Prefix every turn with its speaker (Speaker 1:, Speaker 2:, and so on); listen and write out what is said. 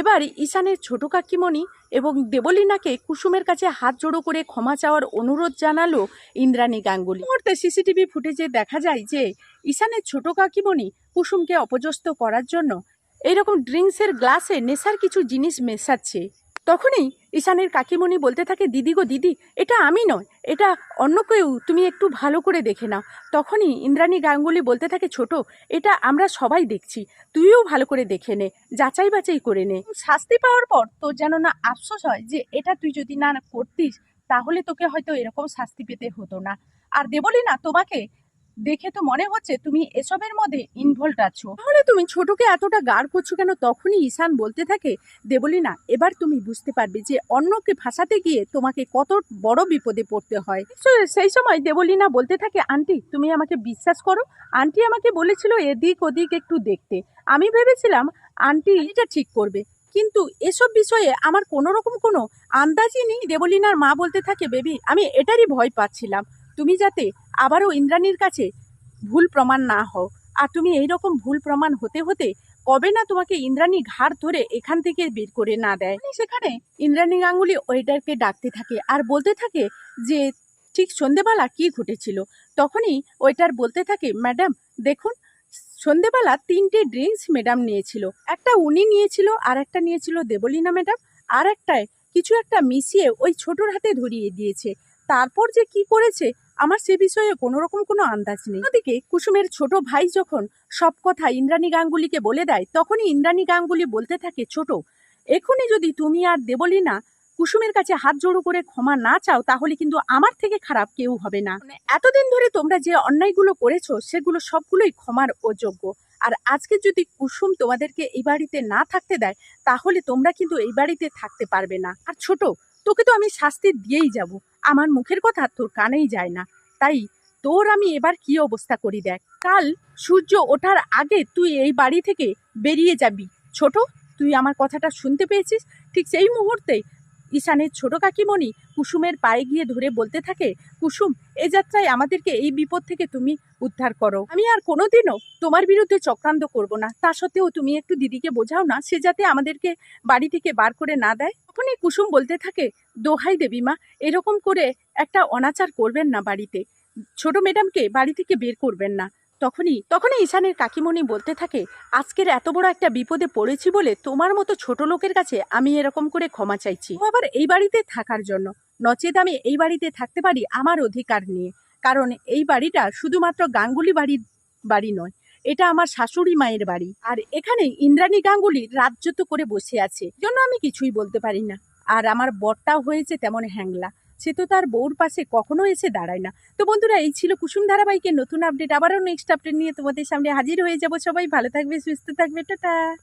Speaker 1: এবার ঈশানের ছোট কাকিমণি এবং দেবলীনাকে কুসুমের কাছে হাত জোড়ো করে ক্ষমা চাওয়ার অনুরোধ জানালো ইন্দ্রাণী গাঙ্গুলি। মুহূর্তে সিসিটিভি ফুটেজে দেখা যায় যে ঈশানের ছোট কাকিমণি কুসুমকে অপজস্ত করার জন্য এইরকম ড্রিঙ্কসের গ্লাসে নেশার কিছু জিনিস মেশাচ্ছে। তখনই ঈশানের কাকিমণি বলতে থাকে, দিদি গো, দিদি, এটা আমি নয়, এটা অন্য কেউ, তুমি একটু ভালো করে দেখে নাও। তখনই ইন্দ্রাণী গাঙ্গুলি বলতে থাকে, ছোট, এটা আমরা সবাই দেখছি, তুইও ভালো করে দেখে নে, যাচাই বাছাই করে নে। শাস্তি পাওয়ার পর তোর যেন না আফসোস হয় যে এটা তুই যদি না করতিস, তাহলে তোকে হয়তো এরকম শাস্তি পেতে হতো না। আর দেবলি না তোমাকে দেখে তো মনে হচ্ছে তুমি এসবের মধ্যে ইনভলভ আছো। তাহলে তুমি ছোটকে এতটা গাড় করছ কেন? তখনই ঈশান বলতে থাকে দেবলি না এবার তুমি বুঝতে পারবে যে অন্যকে ভাসাতে গিয়ে তোমাকে কত বড় বিপদে পড়তে হয়। সেই সময় দেবলীনা বলতে থাকে, আন্টি, তুমি আমাকে বিশ্বাস করো। আন্টি আমাকে বলেছিল এদিক ওদিক একটু দেখতে। আমি ভেবেছিলাম আন্টি এটা ঠিক করবে। কিন্তু এসব বিষয়ে আমার কোনো রকম কোনো আন্দাজই নেই। দেবলীনার মা বলতে থাকে, বেবি, আমি এটারই ভয় পাচ্ছিলাম। তুমি যাতে আবারও ইন্দ্রাণীর কাছে ভুল প্রমাণ না হও। আর তুমি এই রকম ভুল প্রমাণ হতে হতে কবে না তোমাকে ইন্দ্রাণী ঘাড় ধরে এখান থেকে বের করে না দেয়? সেখানে ইন্দ্রাণী গাঙ্গুলি ওয়েটারকে ডাকতে থাকে আর বলতে থাকে যে, ঠিক সন্ধেবেলা কি ঘটেছিল? তখনই ওয়েটার বলতে থাকে, ম্যাডাম, দেখুন, সন্ধেবেলা তিনটে ড্রিঙ্কস ম্যাডাম নিয়েছিল। একটা উনি নিয়েছিল, আর একটা নিয়েছিল দেবলীনা ম্যাডাম, আর একটায় কিছু একটা মিশিয়ে ওই ছোটোর হাতে ধরিয়ে দিয়েছে। তারপর যে কি করেছে, আমার সে বিষয়ে কোনো রকম কোনো আন্দাজ নেই। ওদিকে কুসুমের ছোট ভাই যখন সব কথা ইন্দ্রাণী গাঙ্গুলিকে বলে দেয়, তখনই ইন্দ্রাণী গাঙ্গুলি বলতে থাকে, ছোট, এখনই যদি তুমি আর দেবলীনা কুসুমের কাছে হাত জোড়ো করে ক্ষমা না চাও, তাহলে কিন্তু আমার থেকে খারাপ কেউ হবে না। এতদিন ধরে তোমরা যে অন্যায়গুলো করেছ, সেগুলো সবগুলোই ক্ষমার অযোগ্য। আর আজকে যদি কুসুম তোমাদেরকে এই বাড়িতে না থাকতে দেয়, তাহলে তোমরা কিন্তু এই বাড়িতে থাকতে পারবে না। আর ছোট, তোকে তো আমি শাস্তি দিয়েই যাব। আমার মুখের কথা তোর কানেই যায় না। তাই তোর আমি এবার কি অবস্থা করি দেখ। কাল সূর্য ওঠার আগে তুই এই বাড়ি থেকে বেরিয়ে যাবি। ছোট, তুই আমার কথাটা শুনতে পেয়েছিস? ঠিক সেই মুহূর্তে ঈশানের ছোট কাকিমণি কুসুমের পায়ে গিয়ে ধরে বলতে থাকে, কুসুম, এ যাত্রায় আমাদেরকে এই বিপদ থেকে তুমি উদ্ধার করো। আমি আর কোনোদিনও তোমার বিরুদ্ধে চক্রান্ত করব না। তা সত্ত্বেও তুমি একটু দিদিকে বোঝাও না, সে যাতে আমাদেরকে বাড়ি থেকে বার করে না দেয়। তখনই কুসুম বলতে থাকে, দোহাই দেবী মা, এরকম করে একটা অনাচার করবেন না বাড়িতে। ছোট ম্যাডামকে বাড়ি থেকে বের করবেন না। তখনই তখনই ঈশানের কাকিমণি বলতে থাকে, আজকের এত বড় একটা বিপদে পড়েছি বলে তোমার মতো ছোট লোকের কাছে আমি এরকম করে ক্ষমা চাইছি। আবার এই বাড়িতে থাকার জন্য। নচেত আমি এই বাড়িতে থাকতে পারি আমার অধিকার নিয়ে। কারণ এই বাড়িটা শুধুমাত্র গাঙ্গুলি বাড়ির বাড়ি নয়। এটা আমার শাশুড়ি মায়ের বাড়ি। আর এখানে ইন্দ্রাণী গাঙ্গুলি তো করে বসে আছে জন্য আমি কিছুই বলতে পারি না। আর আমার বরটাও হয়েছে তেমন হ্যাংলা, সে তো তার বউর পাশে কখনো এসে দাঁড়ায় না। তো বন্ধুরা, এই ছিল কুসুম ধারাবাহিকের নতুন আপডেট আবারও নেক্সট আপডেট নিয়ে তোমাদের সামনে হাজির হয়ে যাব সবাই। ভালো থাকবে, সুস্থ থাকবে, টাটা।